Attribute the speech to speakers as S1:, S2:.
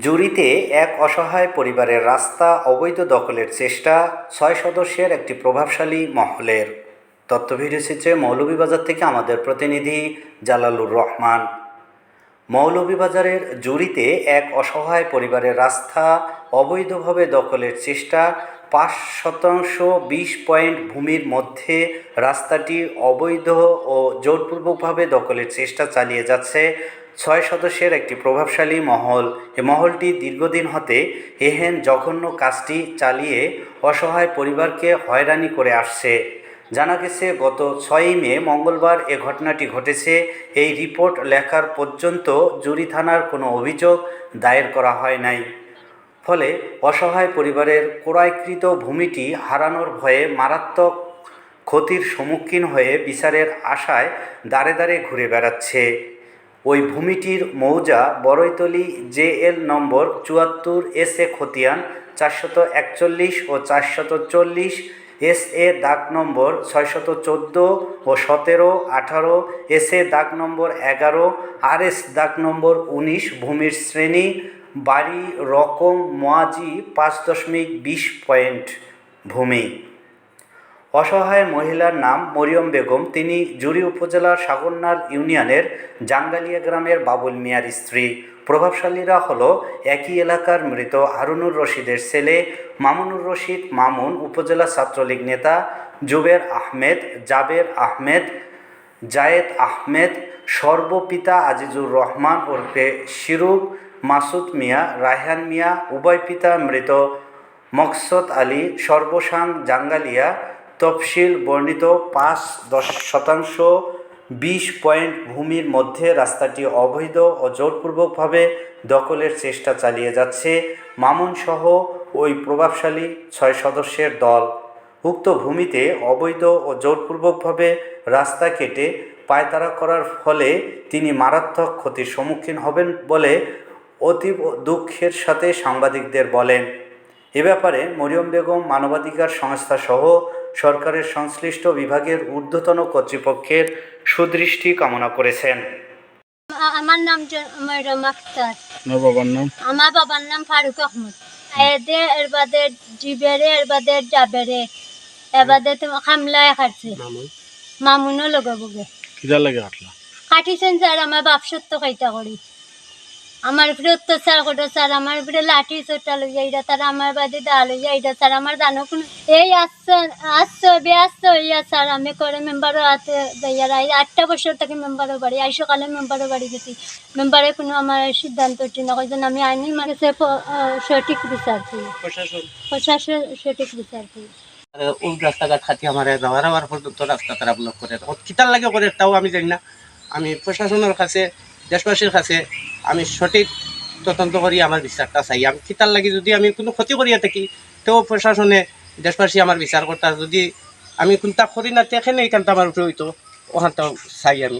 S1: জুরিতে এক অসহায় পরিবারের রাস্তা অবৈধ দখলের চেষ্টা ছয় সদস্যের একটি প্রভাবশালী মহলের। তথ্য ভিডিও এসেছে মৌলভীবাজার থেকে আমাদের প্রতিনিধি জালালুর রহমান। মৌলভীবাজারের জুরিতে এক অসহায় পরিবারের রাস্তা অবৈধভাবে দখলের চেষ্টা পাঁচ শতাংশ বিশ পয়েন্ট ভূমির মধ্যে রাস্তাটি অবৈধ ও জোরপূর্বকভাবে দখলের চেষ্টা চালিয়ে যাচ্ছে। ছয় সদস্যের একটি প্রভাবশালী মহল। এ মহলটি দীর্ঘদিন হতে এহেন জঘন্য কাজটি চালিয়ে অসহায় পরিবারকে হয়রানি করে আসছে। জানা গেছে, গত ছয়ই মে মঙ্গলবার এ ঘটনাটি ঘটেছে। এই রিপোর্ট লেখার পর্যন্ত জুরি থানার কোনো অভিযোগ দায়ের করা হয় নাই। ফলে অসহায় পরিবারের ক্রয়কৃত ভূমিটি হারানোর ভয়ে মারাত্মক ক্ষতির সম্মুখীন হয়ে বিচারের আশায় দাঁড়ে দাঁড়ে ঘুরে বেড়াচ্ছে। ওই ভূমিটির মৌজা বড়ইতলি জে এল নম্বর চুয়াত্তর এস এ খতিয়ান চারশত একচল্লিশ ও চারশত চল্লিশ এস এ দাগ নম্বর ছয়শত চোদ্দ ও সতেরো আঠারো এস এ দাগ নম্বর এগারো আর এস দাগ নম্বর উনিশ ভূমির শ্রেণি বাড়ি রকম মোয়াজি পাঁচ দশমিক বিশ পয়েন্ট ভূমি। অসহায় মহিলার নাম মরিয়ম বেগম। তিনি জুরি উপজেলার সাগরনার ইউনিয়নের জাঙ্গালিয়া গ্রামের বাবুল মিয়ার স্ত্রী। প্রভাবশালীরা হলো একই এলাকার মৃত হারুনুর রশিদের ছেলে মামুনুর রশিদ মামুন, উপজেলা ছাত্রলীগ নেতা জুবের আহমেদ, জাবের আহমেদ, জায়েদ আহমেদ, সর্বপিতা আজিজুর রহমান ওরফে শিরুপ মাসুদ মিয়া, রায়হান মিয়া উভয় পিতা মৃত, মকসদ আলী, সর্বসাং জাঙ্গালিয়া তফসিল বর্ণিত পাঁচ দশ শতাংশ, বিশ পয়েন্ট ভূমির মধ্যে রাস্তাটি অবৈধ ও জোরপূর্বকভাবে দখলের চেষ্টা চালিয়ে যাচ্ছে। মামুনসহ ওই প্রভাবশালী ছয় সদস্যের দল। উক্ত ভূমিতে অবৈধ ও জোরপূর্বকভাবে রাস্তা কেটে পায়তারা করার ফলে তিনি মারাত্মক ক্ষতির সম্মুখীন হবেন বলে অতীব দুঃখের সাথে সাংবাদিকদের বলেন এ ব্যাপারে মরিয়ম বেগম মানবাধিকার সংস্থা সহ সরকারের সংশ্লিষ্ট বিভাগের ঊর্ধ্বতন কর্তৃপক্ষের সুদৃষ্টি কামনা করেছেন।
S2: আমার নাম ময়রম আক্তার
S3: আমার বাবার নাম?
S2: আমার বাবার নাম ফারুক আহমদ। এদে এর বাদে জিবেরে এর বাদে জাবেরে এর বাদে তো খামলায় খাটছে মামুনও লগে বগে।
S3: কিদার লাগে হাঁটলা?
S2: কাটিছেন স্যার আমার বাপ সত্য খাইতা করি আমার উপরে অত্যাচার করে স্যার আমার উপরে লাঠি চোটা লই যাইরা তারা আমার বাদে দা লই যাইরা স্যার আমার জানো কোন এই আসছে আসছে বে আসছে ইয়া স্যার আমি করে মেম্বারও হাতে যাইয়ারা এই আটটা বছর থেকে মেম্বারও বাড়ি আই সকালে মেম্বারও বাড়ি গেছি। মেম্বারে কোনো আমার সিদ্ধান্ত উঠি না কইজন আমি আইনি মানে সে সঠিক বিচার করি। প্রশাসন। সঠিক বিচার করি।
S4: ওই রাস্তাঘাট খাতি আমার যাওয়ার আবার পর্যন্ত রাস্তা তারা ব্লক করে। কিতার লাগে করে তাও আমি জানি না। আমি প্রশাসনের কাছে দেশবাসীর কাছে আমি সঠিক তদন্ত করি আমার বিচারটা চাই আমি। কিতার লাগি যদি আমি কোনো ক্ষতি করিয়া থাকি তেও প্রশাসনে দেশবাসী আমার বিচার করতে যদি আমি কোনটা করি না তেখেনে এইখানটা আমার উপরে হইতো ওখানটাও চাই আমি।